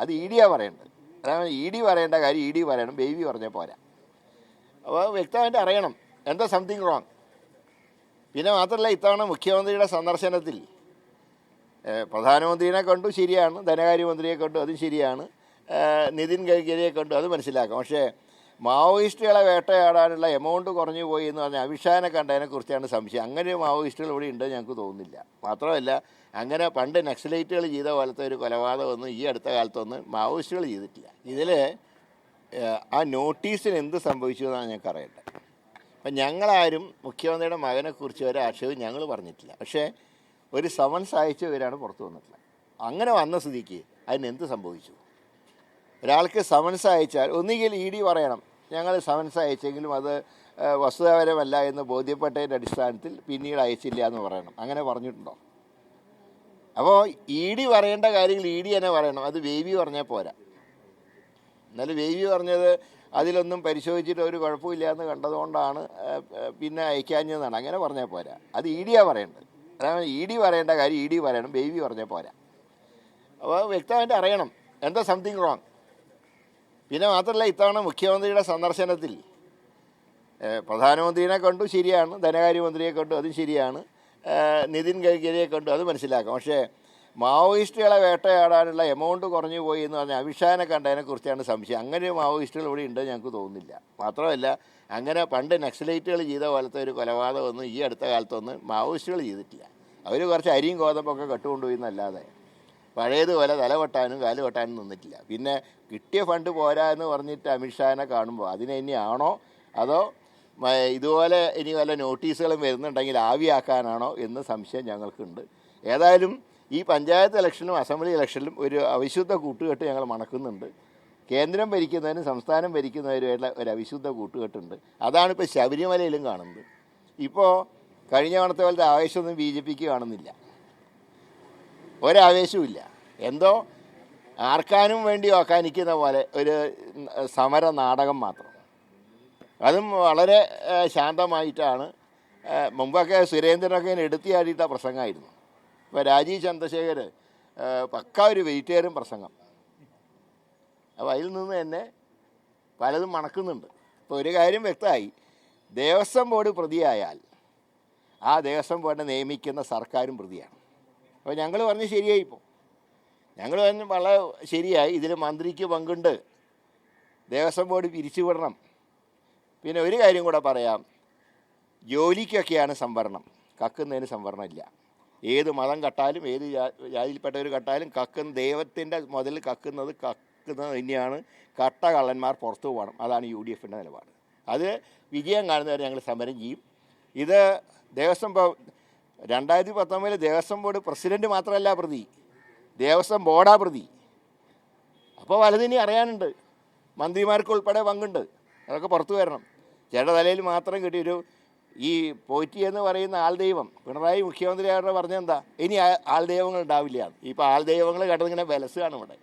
അത് ഇ ഡിയാണ് പറയേണ്ടത്. അതാണ് ഇ ഡി പറയേണ്ട കാര്യം ഇ ഡി പറയണം. ബേബി പറഞ്ഞാൽ പോരാ. അപ്പോൾ വ്യക്തമായിട്ട് അറിയണം. എന്താ സംതിങ് റോങ് പിന്നെ മാത്രമല്ല ഇത്തവണ മുഖ്യമന്ത്രിയുടെ സന്ദർശനത്തിൽ പ്രധാനമന്ത്രിയെ കണ്ടു ശരിയാണ് ധനകാര്യമന്ത്രിയെ കണ്ടു അതും ശരിയാണ് നിതിൻ ഗഡ്കരിയെ കണ്ടു അത് മനസ്സിലാക്കാം. പക്ഷേ മാവോയിസ്റ്റുകളെ വേട്ടയാടാനുള്ള എമൗണ്ട് കുറഞ്ഞു പോയി എന്ന് പറഞ്ഞാൽ അഭിഷാനെ കണ്ടതിനെക്കുറിച്ചാണ് സംശയം. അങ്ങനെ മാവോയിസ്റ്റുകൾ ഇവിടെ ഉണ്ടെന്ന് ഞങ്ങൾക്ക് തോന്നുന്നില്ല. മാത്രമല്ല അങ്ങനെ പണ്ട് നക്സലൈറ്റുകൾ ചെയ്ത പോലത്തെ ഒരു കൊലപാതകമൊന്നും ഈ അടുത്ത കാലത്തൊന്നും മാവോയിസ്റ്റുകൾ ചെയ്തിട്ടില്ല. ഇതിൽ ആ നോട്ടീസിന് എന്ത് സംഭവിച്ചു എന്നാണ് ഞങ്ങൾക്ക് അറിയേണ്ടത്. അപ്പം ഞങ്ങളാരും മുഖ്യമന്ത്രിയുടെ മകനെക്കുറിച്ച് ഒരു ആക്ഷേപം ഞങ്ങൾ പറഞ്ഞിട്ടില്ല. പക്ഷേ ഒരു സമൻസ് അയച്ചവരാണ് പുറത്തു വന്നിട്ടുള്ളത്. അങ്ങനെ വന്ന സ്ഥിതിക്ക് അതിന് എന്ത് സംഭവിച്ചു? ഒരാൾക്ക് സമൻസ് അയച്ചാൽ ഒന്നുകിൽ ഇ ഡി പറയണം. ഞങ്ങൾ സമൻസ് അയച്ചെങ്കിലും അത് വസ്തുതാപരമല്ല എന്ന് ബോധ്യപ്പെട്ടതിന്റെ അടിസ്ഥാനത്തിൽ പിന്നീട് അയച്ചില്ല എന്ന് പറയണം. അങ്ങനെ പറഞ്ഞിട്ടുണ്ടോ? അപ്പോൾ ഇ ഡി പറയേണ്ട കാര്യങ്ങൾ ഇ ഡി തന്നെ പറയണം. അത് വേവി പറഞ്ഞാൽ പോരാ. എന്നാലും വേവി പറഞ്ഞത് അതിലൊന്നും പരിശോധിച്ചിട്ട് ഒരു കുഴപ്പമില്ല എന്ന് കണ്ടതുകൊണ്ടാണ് പിന്നെ അയക്കാഞ്ഞതെന്നാണ്. അങ്ങനെ പറഞ്ഞാൽ പോരാ. അത് ഇ ഡിയാണ് പറയേണ്ടത്. അതാണ് ഇ ഡി പറയേണ്ട കാര്യം ഇ ഡി പറയണം. ബേബി പറഞ്ഞാൽ പോരാ. അപ്പോൾ വ്യക്തമായിട്ട് അറിയണം. എന്താ സംതിങ് റോങ്? പിന്നെ മാത്രമല്ല ഇത്തവണ മുഖ്യമന്ത്രിയുടെ സന്ദർശനത്തിൽ പ്രധാനമന്ത്രിയെ കണ്ടു ശരിയാണ് ധനകാര്യമന്ത്രിയെ കണ്ടു അതും ശരിയാണ് നിതിൻ ഗഡ്കരിയെ കണ്ടു അത് മനസ്സിലാക്കാം. പക്ഷേ മാവോയിസ്റ്റുകളെ വേട്ടയാടാനുള്ള എമൗണ്ട് കുറഞ്ഞു പോയി എന്ന് പറഞ്ഞാൽ അഭിഷാനെ കണ്ടതിനെക്കുറിച്ചാണ് സംശയം. അങ്ങനെ മാവോയിസ്റ്റുകൾ ഇവിടെ ഉണ്ടെന്ന് ഞങ്ങൾക്ക് തോന്നുന്നില്ല. മാത്രമല്ല അങ്ങനെ പണ്ട് നക്സലൈറ്റുകൾ ചെയ്ത പോലത്തെ ഒരു കൊലപാതകമൊന്നും ഈ അടുത്ത കാലത്തൊന്നും മാവോയിസ്റ്റുകൾ ചെയ്തിട്ടില്ല. അവർ കുറച്ച് അരിയും ഗോതമ്പൊക്കെ കട്ടുകൊണ്ടുപോയി എന്നല്ലാതെ. പഴയതുപോലെ തല വെട്ടാനും കാൽ വെട്ടാനും നിന്നിട്ടില്ല. പിന്നെ കിട്ടിയ ഫണ്ട് പോരാ എന്ന് പറഞ്ഞിട്ട് അമിത്ഷാനെ കാണുമ്പോൾ അതിനെ ഇനിയാണോ അതോ ഇതുപോലെ ഇനി വല്ല നോട്ടീസുകളും വരുന്നുണ്ടെങ്കിൽ ആവിയാക്കാനാണോ എന്ന് സംശയം ഞങ്ങൾക്കുണ്ട്. ഏതായാലും ഈ പഞ്ചായത്ത് ഇലക്ഷനും അസംബ്ലി ഇലക്ഷനിലും ഒരു അവിശുദ്ധ കൂട്ടുകെട്ട് ഞങ്ങൾ മണക്കുന്നുണ്ട്. കേന്ദ്രം ഭരിക്കുന്നതിനും സംസ്ഥാനം ഭരിക്കുന്നവരുമായിട്ട് ഒരു അവിശുദ്ധ കൂട്ടുകെട്ടുണ്ട്. അതാണ് ഇപ്പോൾ ശബരിമലയിലും കാണുന്നത്. ഇപ്പോൾ കഴിഞ്ഞ തവണത്തെ പോലത്തെ ആവേശമൊന്നും ബി ജെ പിക്ക് കാണുന്നില്ല. ഒരാവേശവുമില്ല. എന്തോ ആർക്കാനും വേണ്ടി ഓക്കാനിക്കുന്ന പോലെ ഒരു സമര നാടകം മാത്രം. അതും വളരെ ശാന്തമായിട്ടാണ്. മുമ്പൊക്കെ സുരേന്ദ്രനൊക്കെ എടുത്തിയാടിയിട്ട പ്രസംഗമായിരുന്നു. ഇപ്പോൾ രാജീവ് ചന്ദ്രശേഖർ പക്ക ഒരു വെജിറ്റേറിയൻ പ്രസംഗം. അപ്പോൾ അതിൽ നിന്ന് തന്നെ പലതും മണക്കുന്നുണ്ട്. ഇപ്പോൾ ഒരു കാര്യം വ്യക്തമായി. ദേവസ്വം ബോർഡ് പ്രതിയായാൽ ആ ദേവസ്വം ബോർഡിനെ നിയമിക്കുന്ന സർക്കാരും പ്രതിയാണ്. അപ്പോൾ ഞങ്ങൾ പറഞ്ഞ് ശരിയായി ഇപ്പോൾ ഞങ്ങൾ പറഞ്ഞ് വളരെ ശരിയായി. ഇതിൽ മന്ത്രിക്ക് പങ്കുണ്ട്. ദേവസ്വം ബോർഡ് പിരിച്ചുവിടണം പിന്നെ ഒരു കാര്യം കൂടെ പറയാം. ജോലിക്കൊക്കെയാണ് സംവരണം. കക്കുന്നതിന് സംവരണം ഇല്ല. ഏത് മതം കട്ടാലും ഏത് ജാതിയിൽപ്പെട്ടവർ കട്ടാലും കക്കുന്ന ദൈവത്തിന്റെ മുതൽ കക്കുന്നത് കക്കുന്നത് തന്നെയാണ്. കട്ട കള്ളന്മാർ പുറത്തു പോകണം. അതാണ് യു ഡി എഫിന്റെ നിലപാട്. അത് വിജയം കാണുന്നവരെ ഞങ്ങൾ സമരം ചെയ്യും. ഇത് ദേവസ്വം രണ്ടായിരത്തി പത്തൊമ്പതിൽ ദേവസ്വം ബോർഡ് പ്രസിഡന്റ് മാത്രമല്ല പ്രതി. ദേവസ്വം ബോർഡാ പ്രതി. അപ്പോൾ വലുതിനി അറിയാനുണ്ട്. മന്ത്രിമാർക്ക് ഉൾപ്പെടെ പങ്കുണ്ട്. അതൊക്കെ പുറത്തു വരണം. ചേട്ടൻ തലയിൽ മാത്രം കിട്ടിയൊരു ഈ പോറ്റി എന്ന് പറയുന്ന ആൾ ദൈവം പിണറായി മുഖ്യമന്ത്രിയായിട്ട് പറഞ്ഞെന്താ ഇനി ആൾ ദൈവങ്ങൾ ഉണ്ടാവില്ല. ഇപ്പോൾ ആൾ ദൈവങ്ങൾ കേട്ടതിങ്ങനെ വിലസുകയാണ് ഇവിടെ.